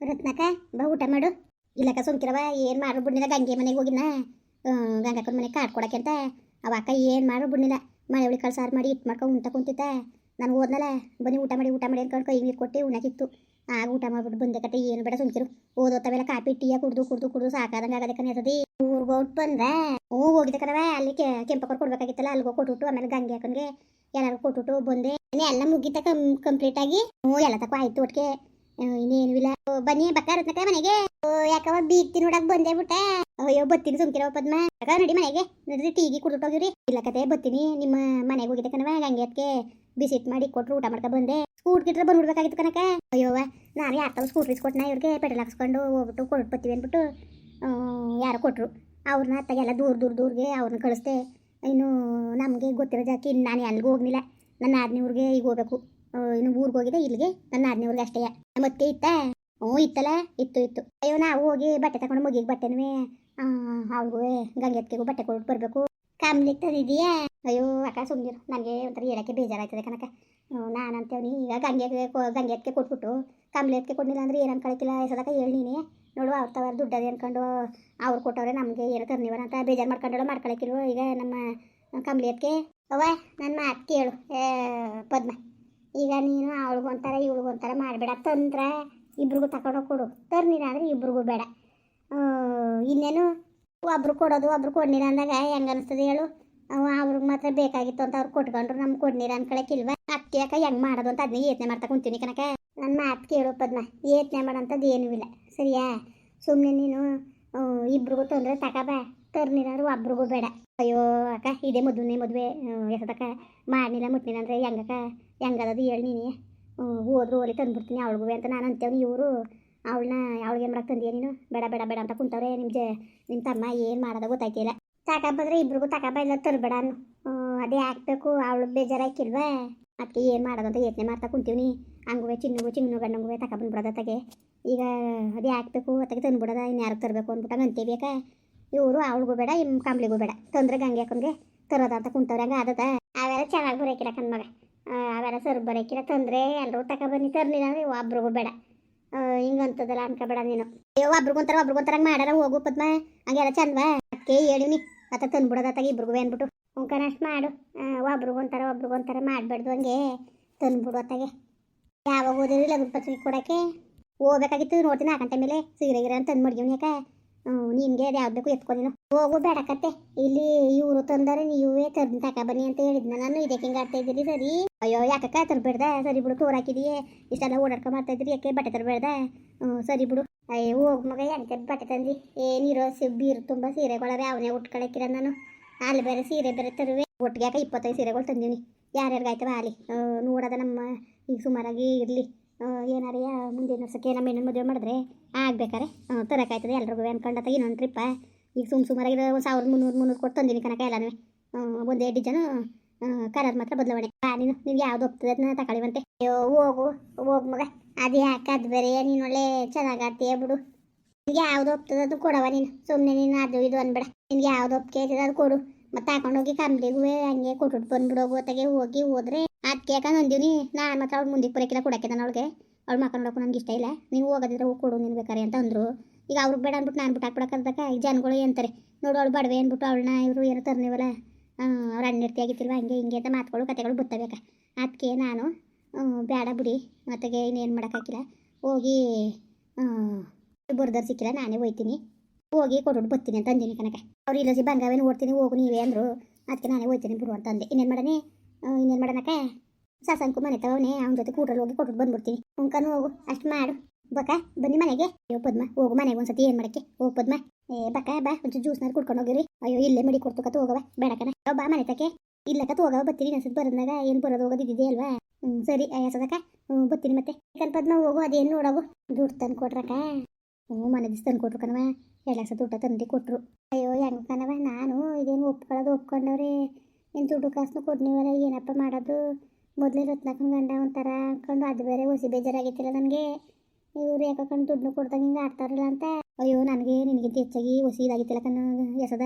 ರತ್ನಕ, ಬಾ ಊಟ ಮಾಡು. ಇಲ್ಲಕ್ಕ ಸುಮ್ಕಿರವ, ಏನು ಮಾಡು ಬಿಡ್ನಿಲ್ಲ, ಗಂಗೆ ಮನೆಗೆ ಹೋಗಿನ. ಗಂಗಕ್ಕನ ಮನೆಗೆ ಕಾಟ್ ಕೊಡಕ್ಕೆ ಅಂತ. ಅವ ಅಕ್ಕ ಏನು ಮಾಡು ಬಿಡ್ನಿಲ್ಲ. ಮಳೆ ಒಳಗೆ ಕಳ್ಸಾರು ಮಾಡಿ ಇಟ್ಟು ಮಾಡ್ಕೊ ಉಂಟ ಕುಂತಿತ್ತ ನಾನು ಹೋದ್ನಲ್ಲ ಬನ್ನಿ ಊಟ ಮಾಡಿ ಊಟ ಮಾಡಿ ಅನ್ಕೊಂಡು ಕೈ ನೀರು ಕೊಟ್ಟು ಉಣಕಿತ್ತು ಆಗ ಊಟ ಮಾಡ್ಬಿಟ್ಟು ಬಂದೆ ಕತೆ, ಏನು ಬೇಡ ಸುಮ್ಕಿರು. ಓದೋತ್ತವೆಲ್ಲ ಕಾಪಿ, ಟೀಯ ಕುಡ್ದು ಕುಡ್ದು ಕುಡ್ದು ಸಾಕಾದಂಗೆ ಆಗದೆ ಕಣೆ ಅದೇ ಊರ್ಗೆ ಹೋಗ್ಬಿಟ್ಟು ಬಂದೆ. ಹೂ ಹೋಗಿದ್ದೆ ಕಣವ ಅಲ್ಲಿ ಕೆಂಪಕ್ಕವ್ರು ಕೊಡ್ಬೇಕಾಗಿತ್ತಲ್ಲ ಅಲ್ಲಿಗೆ ಕೊಟ್ಬಿಟ್ಟು ಆಮೇಲೆ ಗಂಗೆ ಹಾಕನ್ಗೆ ಎಲ್ಲರೂ ಕೊಟ್ಬಿಟ್ಟು ಬಂದೆ. ಎಲ್ಲ ಮುಗಿತ ಕಂಪ್ಲೀಟ್ ಆಗಿ. ಹ್ಞೂ, ಎಲ್ಲ ತಕೋ ಆಯ್ತು ಒಟ್ಟಿಗೆ ಇನ್ನೇನು ಇಲ್ಲ. ಓ, ಬನ್ನಿ ಬಕ್ಕ ರತ್ನಕ ಮನೆಗೆ. ಯಾಕವ ಬೀಗ್ತಿ ನೋಡಕ್ ಬಂದೆ ಬಿಟ್ಟೆ. ಅಯ್ಯೋ ಬತ್ತೀನಿ ಸುಮ್ಕಿರೋ ಪದ್ಮ. ನಡಿ ಮನೆಗೆ. ನಡ್ರಿ ಟೀಗಿ ಕುಡ್ಬಿಟ್ಟು ಹೋಗಿರಿ ಇಲ್ಲ ಕತೆ ಬತ್ತೀನಿ. ನಿಮ್ಮ ಮನೆಗೆ ಹೋಗಿದ್ದೆ ಕಣವ ಅದಕ್ಕೆ ಬಿಸಿಟ್ ಮಾಡಿ ಕೊಟ್ರು ಊಟ ಮಾಡ್ಕೊ ಬಂದೆ. ಸ್ಕೂಟ್ ಗಿಟ್ರ ಬಂದ್ಬಿಡ್ಬೇಕಾಗಿತ್ತು ಕನಕ ಅಯ್ಯೋವ ನಾನು ಯಾರು ಸ್ಕೂಟ್ರ್ ಇಸ್ಕೊಟ್ನ ಇವ್ರಿಗೆ ಪೆಟ್ರೋಲ್ ಹಾಕ್ಸ್ಕೊಂಡು ಹೋಗ್ಬಿಟ್ಟು ಕೊಟ್ಟು ಬರ್ತೀವಿ ಅಂದ್ಬಿಟ್ಟು ಯಾರೋ ಕೊಟ್ಟರು ಅವ್ರನ್ನ ಅತ್ತಾಗೆಲ್ಲ ದೂರ ದೂರ ದೂರಿಗೆ ಅವ್ರನ್ನ ಕಳಿಸ್ದೆ. ಇನ್ನು ನಮಗೆ ಗೊತ್ತಿರೋ ಜಾಕಿ ನಾನು ಎಲ್ಲಿಗೂ ಹೋಗ್ಲಿಲ್ಲ. ನನ್ನ ಊರಿಗೆ ಈಗ ಹೋಗ್ಬೇಕು. ಇನ್ನು ಊರಿಗೆ ಹೋಗಿದೆ ಇಲ್ಲಿಗೆ. ನನ್ನ ಆದ್ನಿ ಊರಿಗೆ ಅಷ್ಟೇ. ಮತ್ತೆ ಇತ್ತ? ಹ್ಞೂ, ಇತ್ತಲ್ಲ? ಇತ್ತು ಇತ್ತು. ಅಯ್ಯೋ, ನಾವು ಹೋಗಿ ಬಟ್ಟೆ ತಗೊಂಡು ಮುಗಿಗೆ ಬಟ್ಟೆನೂ ಗಂಗೆ ಗಂಗೆತ್ಗೆಗೂ ಬಟ್ಟೆ ಕೊಟ್ಟು ಬರಬೇಕು. ಕಾಮ್ಲಿಕ್ಕೆ ತಂದಿದೀಯಾ ಅಯ್ಯೋ, ಅಕ್ಕ ಸುಮ್ಮನಿರು ನನಗೆ ಒಂಥರ ಹೇಳಕ್ಕೆ ಬೇಜಾರಾಯ್ತದೆ ಕನಕ ನಾನು ಅಂತೇವ್ನಿ ಈಗ ಗಂಗೆಗೆ ಎತ್ತಿಗೆ ಕೊಟ್ಬಿಟ್ಟು, ಕಮ್ಲಿ ಅದಕ್ಕೆ ಕೊಡಲಿಲ್ಲ ಅಂದ್ರೆ ಏನು ಕಳಕಿಲ್ಲ ಎಸದಕ್ಕ ನೀನೆ. ನೋಡು, ಅವ್ರ ತವರ ದುಡ್ಡದೆ ಅನ್ಕೊಂಡು ಅವ್ರು ಕೊಟ್ಟವ್ರೆ ನಮಗೆ ಏನು ತರ್ನಿವರ ಅಂತ ಬೇಜಾರು ಮಾಡ್ಕೊಂಡು ಮಾಡ್ಕೊಳಕಿಲ್ವ ಈಗ ನಮ್ಮ ಕಮ್ಲಿ ಅದಕ್ಕೆ ಅವ್ವ ನನ್ನ ಮಾತು ಕೇಳು. ಪದ್ಮ. ಈಗ ನೀನು ಅವ್ಳಿಗೊಂಥರ ಒಂಥರ, ಇವಳಿಗೆ ಒಂಥರ ಮಾಡಬೇಡ. ತಂದ್ರ ಇಬ್ರಿಗೂ ತಗೊಂಡೋಗಿ ಕೊಡು. ತರ್ನಿಲ್ಲ ಅಂದ್ರೆ ಇಬ್ರಿಗೂ ಬೇಡ. ಇನ್ನೇನು? ಒಬ್ರು ಕೊಡೋದು ಒಬ್ರು ಕೊಡ್ನಿರ ಅಂದಾಗ ಹೆಂಗೆ ಅನಿಸ್ತದೆ ಹೇಳು? ಅವ ಅವ್ರಿಗೆ ಮಾತ್ರ ಬೇಕಾಗಿತ್ತು ಅಂತ ಅವ್ರು ಕೊಟ್ಕೊಂಡ್ರು. ನಮ್ಗೆ ಕೊಡ್ನಿರ ಅನ್ಕೊಳಕಿಲ್ವ? ಅದಕ್ಕೆ ಯಾಕೆ ಹೆಂಗೆ ಮಾಡೋದು ಅಂತ ಅದನ್ನ ಯೋಚನೆ ಮಾಡ್ತಾ ಕುಂತೀನಿ ಕನಕ ನನ್ನ ಮಾತು ಕೇಳು ಪದ್ಮ. ಯೋಚನೆ ಮಾಡೋಂಥದ್ದು ಏನೂ ಇಲ್ಲ. ಸರಿಯಾ? ಸುಮ್ಮನೆ ನೀನು ಇಬ್ರಿಗೂ ತೊಂದರೆ ತಕಬ ತರ್ನಿಲ್ಲ ಒಬ್ರಿಗೂ ಬೇಡ. ಅಯ್ಯೋ ಅಕ್ಕ, ಇದೇ ಮದುವೆ. ಮದುವೆ ಎಸದಕ್ಕ ಮಾಡ್ನಿಲ್ಲ ಮುಟ್ನಿಲ್ಲ ಅಂದರೆ ಹೆಂಗಕ್ಕ ಹೆಂಗದದು ಹೇಳಿ ನೀನು. ಹೋದ್ರು ಹೋಲಿ ತಂದ್ಬಿಡ್ತೀನಿ ಅವಳಿಗೂ ಅಂತ ನಾನು ಅಂತೇವ್ನಿ ಇವರು. ಅವಳನ್ನ ಅವಳಿಗೆ ಏನು ಮಾಡಕ್ಕೆ ತಂದೀಯ ನೀನು? ಬೇಡ ಬೇಡ ಬೇಡ ಅಂತ ಕುಂತವ್ರೆ ನಿಮ್ಮ ಜ ನಿಮ್ಮ ತಮ್ಮ ಏನು ಮಾಡೋದ ಗೊತ್ತಾಯ್ತಿಲ್ಲ. ತಗೊಂಬಂದ್ರೆ ಇಬ್ರಿಗೂ ತಗೊಂಬ ಇಲ್ಲ ತರಬೇಡ ಅದೇ ಹಾಕ್ಬೇಕು ಅವಳು ಬೇಜಾರಾಕಿಲ್ವಾ ಅದಕ್ಕೆ ಏನು ಮಾಡೋದು ಅಂತ ಯೋಚನೆ ಮಾಡ್ತಾ ಕುಂತೀವಿ ಹಂಗುವೆ ಚಿನ್ನುಗು ಚಿನ್ನು ಗಂಡಂಗುವೆ ತಗೊಬಂದ್ಬಿಡೋದ ತಗೆ ಈಗ ಅದೇ ಹಾಕ್ಬೇಕು ಅತ್ತಗೆ ತಂದ್ಬಿಡೋದ ಇನ್ನು ಯಾರಿಗೆ ತರಬೇಕು ಅಂದ್ಬಿಟ್ಟು ಅಂತೀಬೇಕಾ ಇವರು ಅವಳಿಗೂ ಬೇಡ ಇಮ್ ಕಾಂಬ್ಲಿಗೂ ಬೇಡ. ತೊಂದ್ರೆ ಗಂಗೆ ಹಾಕೊಂಡ್ಗೆ ತರೋದ ಅಂತ ಕುಂತವ್ರೆ ಹಂಗೆ ಆದದ. ಅವೆಲ್ಲ ಚೆನ್ನಾಗಿ ಬರೋಕಿಲ್ಲ ಆ, ಅವೆಲ್ಲ ಸರ್ ಬರೋಕಿಲ್ಲ ತೊಂದರೆ. ಎಲ್ಲರೂ ತಕ ಬನ್ನಿ ತರಲಿಲ್ಲ ಅಂದ್ರೆ ಒಬ್ರಿಗೂ ಬೇಡ. ಹಿಂಗಂತದಲ್ಲ ಅನ್ಕೋಬೇಡ ನೀನು. ಅಯ್ಯೋ ಒಬ್ರಿಗೊಂಥರ ಒಬ್ರಿಗೊಂಥರ ಹಂಗೆ ಮಾಡಾರ ಹೋಗು ಪದ್ಮ. ಹಂಗೆಲ್ಲ ಬಾ ಅದಕ್ಕೆ ಹೇಳಿನಿ ಅತ್ತ ತಂದ್ಬಿಡೋದ ಅತ್ತಾಗ ಇಬ್ರಿಗೂ ಅಂದ್ಬಿಟ್ಟು ಉಂಕನಷ್ಟು ಮಾಡು. ಒಂಥರ ಒಬ್ರಿಗೂ ಒಂಥರ ಮಾಡಬಾರ್ದು ಹಂಗೆ. ತಂದ್ಬಿಡು ಅತ್ತಾಗೆ. ಯಾವಾಗ ಓದಿರಲಿಲ್ಲ ಪತ್ರಿಕೆ ಕೊಡೋಕ್ಕೆ. ಹೋಗ್ಬೇಕಾಗಿತ್ತು ನೋಡ್ತೀನಿ ಗಂಟೆ ಮೇಲೆ. ಸೀರೆ ಗಿರ ಅಂತ ತಂದು ಯಾಕ ನಿಮಗೆ ಅದು ಯಾವ್ದು ಬೇಕು ಎತ್ಕೊ ನೀನು. ಹೋಗು ಬೇಡಕತ್ತೆ ಇಲ್ಲಿ ಇವರು ತಂದರೆ ನೀವೇ ತಂದು ತಕ ಬನ್ನಿ ಅಂತ ಹೇಳಿದ್ನ. ನಾನು ಇದಕ್ಕೆ ಹಿಂಗೆ ಆಡ್ತಾ ಇದ್ದೀರಿ ಸರಿ? ಅಯ್ಯೋ, ಯಾಕಕ್ಕ ತರಬೇಡ್ದ? ಸರಿ ಬಿಡು, ತೋರ್ ಹಾಕಿದೀಯ. ಇಷ್ಟೆಲ್ಲ ಓಡಾಡ್ಕೊ ಮಾಡ್ತಾ ಇದ್ರಿ, ಯಾಕೆ ಬಟ್ಟೆ ತರಬೇಡ್ದ? ಹ್ಞೂ ಸರಿ ಬಿಡು. ಅಯ್ಯೋ, ಹೋಗ್ ಮಗ ಎಂತ ಬಟ್ಟೆ ತಂದಿ ಏನಿರೋ ಬೀರು, ತುಂಬ ಸೀರೆಗಳವೆ ಅವನೇ ಉಟ್ಕೊಳಕಿರ ನಾನು. ಅಲ್ಲಿ ಬೇರೆ, ಸೀರೆ ಬೇರೆ ತರುವೆ. ಒಟ್ಟಿಗೆ ಯಾಕೆ ಇಪ್ಪತ್ತೈದು ಸೀರೆಗಳು ತಂದೀನಿ ಯಾರ್ಯಾರಿಗಾಯ್ತವ ಅಲ್ಲಿ ನೋಡೋದ ನಮ್ಮ ಈಗ ಸುಮಾರಾಗಿ ಇರಲಿ. ಏನಾರ ಮುಂದಿನ ವರ್ಷಕ್ಕೆ ನಮ್ಮ ಹೆಣ್ಣು ಮದುವೆ ಮಾಡಿದ್ರೆ ಆಗ್ಬೇಕಾರೆ? ತರಕಾಯ್ತದೆ ಎಲ್ರಿಗೂ ಅನ್ಕೊಂಡತ್ತ ಇನ್ನೊಂದು ಟ್ರಿಪ್ಪ ಈಗ ಸುಮ್ ಸುಮಾರಾಗಿ ಒಂದು ಸಾವಿರದ ಮುನ್ನೂರು ಮುನ್ನೂರು ಕೊಟ್ಟು ತಂದಿನಿ ಕನಕ ಎಲ್ಲನೂ ಒಂದೇ ಡಿಜನು ಕಲರ್ ಮಾತ್ರ ಬದಲಾವಣೆ. ನೀನು ನಿನ್ಗೆ ಯಾವ್ದು ಒಪ್ತದೆ ಅದನ್ನ ತಗೊಳ್ಳಿವಂತೆ ಅಯ್ಯೋ, ಹೋಗು ಹೋಗು ಮಗ. ಅದು ಯಾಕೆ ಅದು ಬೇರೆ? ನೀನು ಒಳ್ಳೆ ಚೆನ್ನಾಗಿ ಬಿಡು. ನಿನ್ಗೆ ಯಾವ್ದು ಒಪ್ತದೆ ಅದು ಕೊಡವ ನೀನು. ಸುಮ್ಮನೆ ನೀನು ಅದು ಇದು ಅನ್ಬೇಡ. ನಿನ್ಗೆ ಯಾವ್ದು ಒಪ್ಕೆ ಅದು ಕೊಡು. ಮತ್ತೆ ಹಾಕೊಂಡೋಗಿ ಕಂಪ್ಲಿಗೂ ಹಂಗೆ ಕೊಟ್ಬಿಟ್ಟು ಬಂದ್ಬಿಡೋಗು ಅತ್ತಾಗೆ ಹೋಗಿ ಹೋದ್ರೆ ಅದಕ್ಕೆ ಯಾಕಂದ್ರೆ ಅಂದೀವಿ ನಾನು ಮಾತ್ರ ಅವ್ಳು ಮುಂದಕ್ಕೆ ಬರೋಕಿಲ್ಲ ಕೊಡಕ್ಕೆ ನಾನು ಅವಳಿಗೆ. ಅವ್ಳು ಮಕ್ಕ ನೋಡೋಕೆ ನನಗೆ ಇಷ್ಟ ಇಲ್ಲ. ನೀವು ಹೋಗೋದಿದ್ರೆ ಹೋಗಿ ಕೊಡು ನೀನು ಬೇಕಾರೆ ಅಂತ ಅಂದರು. ಈಗ ಅವ್ರಿಗೆ ಬೇಡ ಅಂದ್ಬಿಟ್ಟು ನಾನು ಬಿಟ್ಟು ಹಾಕ್ಬಿಡಕ್ಕಂತಕ ಈ ಜನಗಳು ಏನಂತಾರೆ ನೋಡು ಅವಳು ಬಡವೆ ಅಂದ್ಬಿಟ್ಟು ಅವಳನ್ನ ಇವರು ಏನು ತರ್ನಿವಲ್ಲ ಅವ್ರ ಅಣ್ಣಿರ್ತಿ ಆಗಿತ್ತಿಲ್ವ ಹಂಗೆ ಹಿಂಗೆ ಅಂತ ಮಾತುಗಳು ಕತೆಗಳು ಬತ್ತಬೇಕ ಅದಕ್ಕೆ ನಾನು ಬೇಡ ಬಿಡಿ. ಮತ್ತೆಗೆ ಇನ್ನೇನು ಮಾಡೋಕ್ಕಾಗಿಲ್ಲ. ಹೋಗಿ ಬರ್ದರ್ ಸಿಕ್ಕಿಲ್ಲ, ನಾನೇ ಹೋಯ್ತೀನಿ. ಹೋಗಿ ಕೊಟ್ಬಿಟ್ಟು ಬರ್ತೀನಿ ಅಂತ ಅಂದಿನಿ ಕನಕ ಅವ್ರು ಇಲ್ಲ ಸಿ ಬಂಗಾವೇನು ಓಡ್ತೀನಿ, ಹೋಗು ನೀವೇ ಅಂದರು. ಅದಕ್ಕೆ ನಾನೇ ಹೋಯ್ತೀನಿ ಬಿಡು ಅಂತ ಅಂದೆ. ಇನ್ನೇನು ಮಾಡನೆ ಇನ್ನೇನು ಮಾಡೋಣಕ್ಕೆ? ಸಾಸಂಕು ಮನೆ ತವನೇ ಅವನ ಜೊತೆ ಕೂಟ್ರಲ್ಲಿ ಹೋಗಿ ಕೊಟ್ಟು ಬಂದ್ಬಿಡ್ತೀನಿ. ಉಂಕನು ಹೋಗು, ಅಷ್ಟು ಮಾಡು. ಬಕ ಬನ್ನಿ ಮನೆಗೆ. ಅಯ್ಯೋ, ಪದ್ಮ, ಹೋಗು ಮನೆಗೆ ಒಂದ್ಸತಿ, ಏನು ಮಾಡಕ್ಕೆ? ಹೋಗು ಪದ್ಮ. ಏ ಬಕ ಬಾ, ಒಂಚೂರು ಜ್ಯೂಸ್ನಾರು ಕುಡ್ಕೊಂಡು ಹೋಗಿರಿ ಅಯ್ಯೋ, ಇಲ್ಲೇ ಮಡಿ ಕೊಡ್ತು, ಕತ್ ಹೋಗವ ಬೇಡಕನ ಬಾ ಮನೆ ತಕ್ಕೆ. ಇಲ್ಲ ಹೋಗವ ಬರ್ತೀನಿ. ಅನ್ಸತ್ ಬರೋದಾಗ ಏನು ಬರೋದು ಹೋಗೋದಿದ್ದೆ ಅಲ್ವಾ? ಹ್ಞೂ ಸರಿ ಸದಕ ಹ್ಞೂ ಬರ್ತೀನಿ ಮತ್ತೆ. ಯಾಕಂತ ಪದ್ಮ, ಹೋಗು, ಅದೇನು ನೋಡವು? ದುಡ್ಡು ತಂದು ಕೊಟ್ರಕ ಹ್ಞೂ ಮನೆ ದಿವ್ಸ ತಂದು ಕೊಟ್ರು ಕಣವ ಎರಡು ಲಕ್ಷ ದುಡ್ಡು ತಂದು ಕೊಟ್ರು. ಅಯ್ಯೋ, ಹೆಂಗೆ ಕಣವ ನಾನು ಇದೇನು ಒಪ್ಕೊಳ್ಳೋದು ಒಪ್ಕೊಂಡವ್ರೆ. ಏನು ದುಡ್ಡು ಕಾಸು ಕೊಡ್ನಿವಲ್ಲ ಏನಪ್ಪ ಮಾಡೋದು? ಮೊದಲೇ ರತ್ನಕ್ಕನ ಗಂಡ ಒಂಥರ ಅನ್ಕೊಂಡು ಅದು ಬೇರೆ ಹೊಸಿ ಬೇಜಾರಾಗಿತ್ತಿಲ್ಲ ನನಗೆ. ಇವ್ರು ಯಾಕಂಡು ದುಡ್ಡು ಕೊಡ್ದಂಗೆ ಹಿಂಗೆ ಆಡ್ತಾರಲ್ಲ ಅಂತ. ಅಯ್ಯೋ, ನನಗೆ ನಿನಗಿಂತ ಹೆಚ್ಚಾಗಿ ಹೊಸಿ ಇದಾಗಿತ್ತಿಲ್ಲ ಕಣ್ಣು ಎಸದ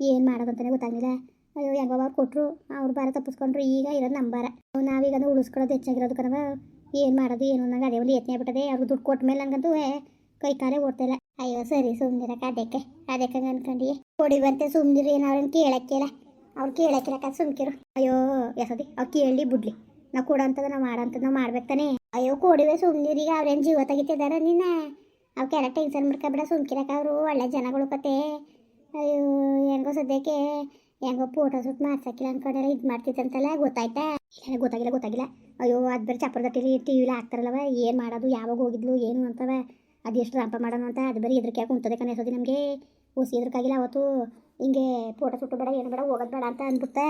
ಏನು ಮಾಡೋದು ಅಂತಲೇ ಗೊತ್ತಾಗಿಲ್ಲ ಅಯ್ಯೋ, ಹೆಂಗೋ ಅವ್ರು ಕೊಟ್ಟರು ಅವ್ರು ಬಾರ ತಪ್ಪಿಸ್ಕೊಂಡ್ರು, ಈಗ ಇರೋದು ನಮ್ಮ ಬಾರ ನಾವೀಗ ಅದನ್ನ ಉಳಿಸ್ಕೊಳ್ಳೋದು ಹೆಚ್ಚಾಗಿರೋದು ಕಣವ ಏನು ಮಾಡೋದು, ಏನು ನಂಗೆ ಅದೇ ಒಂದು ಯತ್ನೆ ಆಗ್ಬಿಟ್ಟದೆ. ಅವ್ರಿಗೆ ದುಡ್ಡು ಕೊಟ್ಟ ಮೇಲೆ ನನಗಂತೂ ಕೈ ಕಾಲೇ ಓಡ್ತಿಲ್ಲ ಅಯ್ಯೋ, ಸರಿ ಸುಮ್ಮನಿರಕ್ಕೆ ಅದಕ್ಕೆ ಅದಕ್ಕೆ ಅನ್ಕೊಂಡು ಕೊಡಿ ಬಂತೆ ಸುಮ್ಮನಿರಿ ಏನೋ ಅವ್ರನ್ನ ಅವ್ರು ಕ ಸುಮ್ಕಿರು ಅಯ್ಯೋ ಯಾಸದಿ ಅವ್ರು ಕೇಳಿ ಬಿಡ್ಲಿ. ನಾ ಕೊಡೋಂಥದ್ದು ನಾವು ಮಾಡಂತದ ನಾವು ಮಾಡ್ಬೇಕು ತಾನೇ. ಅಯ್ಯೋ, ಕೊಡಿವೆ ಸುಮ್ನಿರಿಗ ಅವ್ರೇನು ಜೀವ ತೆಗಿತಿದಾರ ನಿನ್ನ. ಅವಕ್ಕೆಲ್ಲ ಟೆನ್ಷನ್ ಮಾಡ್ಕೊಬೇಡ ಸುಮ್ಕಿರಕ್ಕ ಅವರು, ಒಳ್ಳೆ ಜನಗಳು ಕತೆ ಅಯ್ಯೋ, ಹೆಂಗೋ ಸದ್ಯಕ್ಕೆ, ಹೆಂಗೋ ಫೋಟೋ ಶೂಟ್ ಮಾಡ್ಸಕ್ಕಿಲ್ಲ ಅನ್ಕೊಂಡೆಲ್ಲ ಇದು ಮಾಡ್ತಿತ್ತಂತಲ್ಲ ಗೊತ್ತಾಯ್ತಾ? ಇಲ್ಲ, ಗೊತ್ತಾಗಿಲ್ಲ ಗೊತ್ತಾಗಿಲ್ಲ. ಅಯ್ಯೋ, ಅದು ಬೇರೆ ಚಪ್ಪರದಟ್ಟಿಲಿ ಟಿ ವಿಲಿ ಹಾಕ್ತಾರಲ್ಲವ, ಏನು ಮಾಡೋದು, ಯಾವಾಗ ಹೋಗಿದ್ಲು, ಏನು ಅಂತವ. ಅದು ಎಷ್ಟು ರಂಪ ಮಾಡೋಣ ಅಂತ, ಅದು ಬರೀ ಎದ್ರಿಕೆ ಕುಂತದೆ ಕನೆಸೋದು ನಮಗೆ. ಹುಸಿ ಇದ್ರಕಾಗಿಲ್ಲ ಅವತ್ತು. ಹಿಂಗೆ ಫೋಟೋ ಶೂಟು ಬೇಡ, ಏನು ಬೇಡ, ಹೋಗೋದು ಬೇಡ ಅಂತ ಅಂದ್ಬಿಡ್ತಾ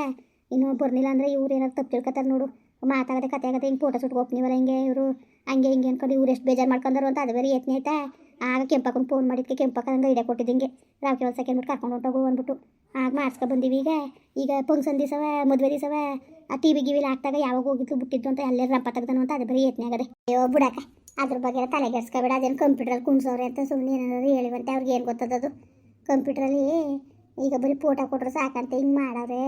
ಇನ್ನು ಬರ್ಲಿಲ್ಲ ಅಂದರೆ ಇವ್ರು ಏನಾದ್ರು ತಪ್ಪು ತಿಳ್ಕೊತಾರೆ ನೋಡು. ಮಾತಾಗದೆ ಕತೆ ಆಗತ್ತೆ ಹಿಂಗೆ ಫೋಟೋ ಶೂಟ್ಗೆ ಹೋಗ್ತೀವಲ್ಲ ಹಿಂಗೆ ಇವರು ಹಂಗೆ ಹಿಂಗೆ ಅನ್ಕೊಂಡು ಇವ್ರು ಎಷ್ಟು ಬೇಜಾರು ಮಾಡ್ಕೊಂಡಾರು ಅಂತ ಅದು ಬೇರೆ ಯತ್ನೆ ಆಯ್ತಾ ಆಗ ಕೆಂಪಕ್ಕಂಗೆ ಫೋನ್ ಮಾಡಿದ್ಕೆ ಕೆಂಪಕ್ಕ ಐಡಿಯಾ ಇಡೆ ಕೊಟ್ಟಿದ್ದಿಂಗೆ. ರಾವ್ ಕೆಲಸ ಬಿಟ್ಟು ಕರ್ಕೊಂಡು ಹೊಂಟೋಗು ಅಂದ್ಬಿಟ್ಟು. ಆಗ ಮಾಡಿಸ್ಕೊ ಬಂದೀವಿ ಈಗ. ಈಗ ಫಂಕ್ಷನ್ ದಿವಸವ, ಮದುವೆ ದಿವಸವ, ಆ ಟಿ ವಿ ಗಿವಿಲಿ ಹಾಕ್ದಾಗ ಯಾವಾಗ ಹೋಗಿದ್ದು ಬಿಟ್ಟಿದ್ದು ಅಂತ ಅಲ್ಲೇ ರಂಪ ತೆಗ್ದನು ಅಂತ ಅದು ಬರೀ ಯತ್ನೆ ಆಗದೆ. ಅಯ್ಯೋ ಬಿಡಕ್ಕ ಅದ್ರ ಬಗ್ಗೆ ತಲೆಗೆಡ್ಸ್ಕೊಬೇಡ ಅದೇನು ಕಂಪ್ಯೂಟ್ರಲ್ಲಿ ಕುಣ್ಸೋರೆ ಅಂತ ಸುಮ್ಮನೆ ಏನಾದ್ರು ಹೇಳಿವಂತೆ ಅವ್ರಿಗೆ ಏನು ಗೊತ್ತದದು? ಕಂಪ್ಯೂಟ್ರಲ್ಲಿ ಈಗ ಬರೀ ಫೋಟೋ ಕೊಟ್ರೆ ಸಾಕಂತ, ಹಿಂಗೆ ಮಾಡವ್ರೆ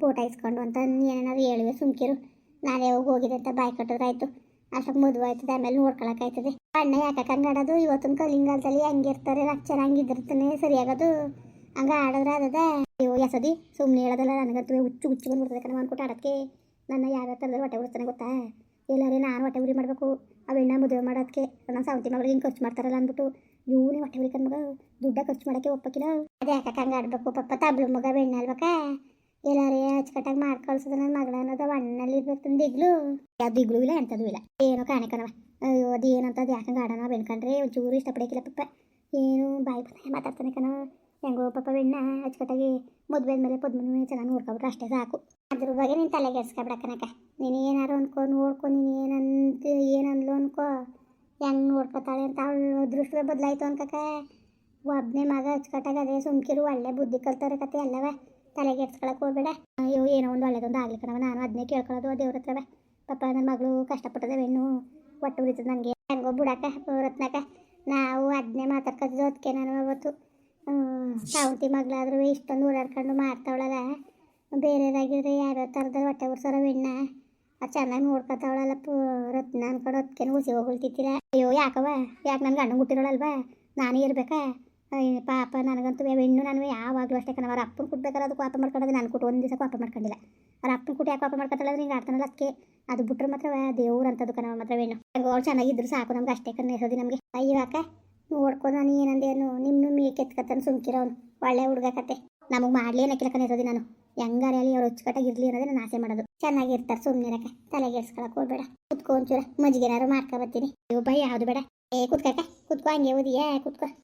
ಫೋಟೋ ಇಸ್ಕೊಂಡು ಅಂತ ಏನೇನಾದ್ರು ಹೇಳಿವೆ, ಸುಮ್ಕಿರು. ನಾನು ಯಾವಾಗ ಹೋಗಿದೆ ಅಂತ ಬಾಯಿ ಕಟ್ಟಿದ್ರೆ ಆಯ್ತು. ಅಷ್ಟಕ್ಕೆ ಮದುವೆ ಆಯ್ತದೆ, ಆಮೇಲೆ ನೋಡ್ಕೊಳಕ್ಕಾಯ್ತದೆ ಅಣ್ಣ ಯಾಕೆ ಹಂಗಾಡೋದು ಇವತ್ತಿನ ಕಲಿಂಗಾಲದಲ್ಲಿ ಹಂಗಿರ್ತಾರೆ ಲಕ್ಷಣ ಹಂಗಿದ್ದಿರ್ತಾನೆ ಸರಿಯಾಗೋದು ಹಂಗೆ ಆಡಿದ್ರೆ ಅದದ ಅಯ್ಯೋ ಎಸದಿ ಸುಮ್ಮನೆ ಹೇಳೋದಲ್ಲ, ನನಗಂತೂ ಹುಚ್ಚು ಹುಚ್ಚು ಬಂದ್ಬಿಡ್ತದೆ ಕಣ ಅಂದ್ಕೊಟ್ಟು ಆಡೋಕ್ಕೆ ನನ್ನ ಯಾರ ಥರದಲ್ಲಿ ಹೊಟ್ಟೆ ಉಡಿಸ್ತಾನೆ ಗೊತ್ತಾ? ಎಲ್ಲರೇ ನಾನು ಹೊಟ್ಟೆ ಉರಿ ಮಾಡಬೇಕು. ಅವೆಣ್ಣ ಮದುವೆ ಮಾಡೋದಕ್ಕೆ ನನ್ನ ಸಾವಂತಿ ಮಗಳಿಗೆ ಹಿಂಗೆ ಖರ್ಚು ಮಾಡ್ತಾರಲ್ಲ ಅಂದ್ಬಿಟ್ಟು. ಇವನೇ ಹೊಟ್ಟೆ ಉರಿ ಮಗ. ದುಡ್ಡ ಖರ್ಚು ಮಾಡೋಕ್ಕೆ ಒಪ್ಪಕ್ಕಿಲ್ಲ. ಅದೇ ಯಾಕೆ ಹಂಗೆ ಆಡ್ಬೇಕು? ಪಪ್ಪ ತಬ್ಳು ಮಗ ಬೆಣ್ಣೆ ಅಲ್ಬೇಕಾ ಎಲ್ಲಾರೇ ಅಚ್ಚುಕಟ್ಟಾಗಿ ಮಾಡಿ ನನ್ನ ಮಗಳ ಅನ್ನೋದು ಅಣ್ಣಲ್ಲಿ ಇರ್ಬೇಕು ದಿಗ್ಲು ಯಾವ್ದು ದಿಗ್ಲು ಇಲ್ಲ ಎಂಥದ್ದು ಇಲ್ಲ. ಏನೋ ಕಾಣಿಕನವ ಅಯ್ಯೋ, ಅದು ಏನಂತ ಅದು ಯಾಕಂಗೆ ಆಡೋಣ ಬೆಣ್ಕೊಂಡ್ರೆ? ಒಂಚೂರು ಇಷ್ಟಪಡಕ್ಕಿಲ್ಲ ಪಪ್ಪ ಏನು ಬಾಯಿ ಬಂದಾಗ ಮಾತಾಡ್ತಾನೆ ಕಣ. ಹೆಂಗೋ ಪಾಪ ಬೆಣ್ಣ ಅಚ್ಚುಕಟ್ಟಾಗಿ ಮದುವೆ ಮೇಲೆ ಪದ್ಮನೂ ಚೆನ್ನಾಗಿ ನೋಡ್ಕೊಬಿಟ್ರೆ ಅಷ್ಟೇ ಸಾಕು. ಅದ್ರ ಬಗ್ಗೆ ನೀನು ತಲೆಗೆ ಎಡ್ಸ್ಕೊಬಿಡ ನೀನು ಏನಾರು ಅನ್ಕೋ, ನೋಡ್ಕೊ, ನೀನು ಏನಂತ ಏನಂದ್ಲು ಅನ್ಕೋ. ಹೆಂಗೆ ನೋಡ್ಕೊತಾಳೆ ಅಂತ ಅವಳು ದೃಷ್ಟಿ ಬದಲಾಯ್ತು ಅನ್ಕಕ ಒಬ್ಬನೇ ಮಗ ಅಚ್ಕಟ್ಟಾಗ ಅದೇ ಸುಮ್ಕಿರು, ಒಳ್ಳೆ ಬುದ್ಧಿ ಕಲ್ತವ್ರ ಕತೆ ಅಲ್ಲವ. ತಲೆಗೆ ಎಡ್ಸ್ಕೊಳಕ್ಕೆ ಹೋಗ್ಬೇಡ. ಅಯ್ಯೋ, ಏನೋ ಒಂದು ಒಳ್ಳೇದೊಂದು ಆಗ್ಲಿ ಕಣವ ನಾನು ಅದನ್ನೇ ಕೇಳ್ಕೊಳ್ಳೋದು ದೇವ್ರ ಹತ್ರವ. ಪಾಪ ನನ್ನ ಮಗಳು ಕಷ್ಟಪಟ್ಟದ ಹೆಣ್ಣು, ಒಟ್ಟು ಉಳಿತದೆ ನನಗೆ. ಹೆಂಗೋ ಬಿಡಕ್ಕ ರತ್ನಕ ನಾವು ಅದನ್ನೇ ಮಾತಾಡ್ಕೊತಿದ್ದು ಅದಕ್ಕೆ ನಾನು ಅವತ್ತು ಸಾವಂತಿ ಮಗಳಾದ್ರೂ ಇಷ್ಟೊಂದು ಓಡಾಡ್ಕೊಂಡು ಮಾಡ್ತಾವಳಲ್ಲ. ಬೇರೆದಾಗಿದ್ರೆ ಯಾವ್ಯಾವ ಥರದ ಹೊಟ್ಟೆ ಉರ್ಸೋರ ಹೆಣ್ಣ, ಅದು ಚೆನ್ನಾಗಿ ನೋಡ್ಕೊತಾವಳಲ್ಲ ಪೂ, ರತ್ನ ಅನ್ಕೊಂಡು ಅದಕ್ಕೆ ಉಸಿ ಹೋಗ್ತಿತ್ತಿಲ್ಲ ಅಯ್ಯೋ ಯಾಕವ ಯಾಕೆ ನನ್ನ ಗಂಡ ಹುಟ್ಟಿರೋಳಲ್ವಾ? ನಾನೇ ಇರ್ಬೇಕಾ? ಪಾಪ, ನನಗಂತೂ ಹೆಣ್ಣು ನಾನು ಯಾವಾಗಲೂ ಅಷ್ಟೇ ಕಣ ಅವ್ರ ಅಪ್ಪನ ಕುಟ್ಬೇಕಾದ್ರೆ ಅದು ಪಾಪ ನಾನು ಕೊಟ್ಟು ಒಂದು ದಿವಸ ಪಾಪ ಮಾಡ್ಕೊಂಡಿಲ್ಲ. ಅವ್ರ ಅಪ್ಪನ ಕುಟ್ಟು ಯಾಕೆ ಪಾಪ ಮಾಡ್ಕೊತಾಳೆ ಹಿಂಗೆ ಆಡ್ತಾನಲ್ಲ ಅದಕ್ಕೆ ಅದು ಬಿಟ್ರೆ ಮಾತ್ರ ದೇವ್ರು ಅಂತದ್ದು ಕಣ ಮಾತ್ರ ಹೆಣ್ಣು. ಅವ್ರು ಚೆನ್ನಾಗಿದ್ರು ಸಾಕು ನಮ್ಗೆ ಅಷ್ಟೇ ಕಣ್ಣು ಎಸೋದಿ ನಮಗೆ. ಅಯ್ಯೋ, ಅಕ್ಕ ನೋಡ್ಕೊ ನಾನು ಏನಂದೇನು ನಿಮ್ಮನ್ನು ಮೀ ಕೆತ್ಕತ್ತಾನೆ ಸುಮ್ಕಿರೋನು ಒಳ್ಳೆ ಹುಡುಗ ಕತೆ. ನಮಗೆ ಮಾಡಲಿ ಏನಕ್ಕಿಲ್ಲ ಕಣ ಇರೋದು ನಾನು. ಹೆಂಗಾರೆ ಅಲ್ಲಿ ಅವ್ರು ಅಚ್ಚುಕಟ್ಟಾಗಿ ಇರಲಿ ಅನ್ನೋದೇ ನಾನು ಆಸೆ ಮಾಡೋದು. ಚೆನ್ನಾಗಿರ್ತಾರೆ ಸುಮ್ಮನಿರಕ್ಕೆ ತಲೆಗೆ ಇರ್ಸ್ಕೊಳಕ್ಕೆ ಹೋಗ್ಬೇಡ. ಕುತ್ಕೊ ಒಂಚೂರ ಮಜ್ಜಿಗೆನಾರು ಮಾಡ್ಕೊ ಬರ್ತೀನಿ. ಅಯ್ಯೋ ಬೈ ಯಾವುದು ಬೇಡ. ಏ ಕುತ್ಕಕ್ಕ ಕುತ್ಕೊ, ಹಂಗೆ ಓದಿಯಾ? ಕುತ್ಕೊ.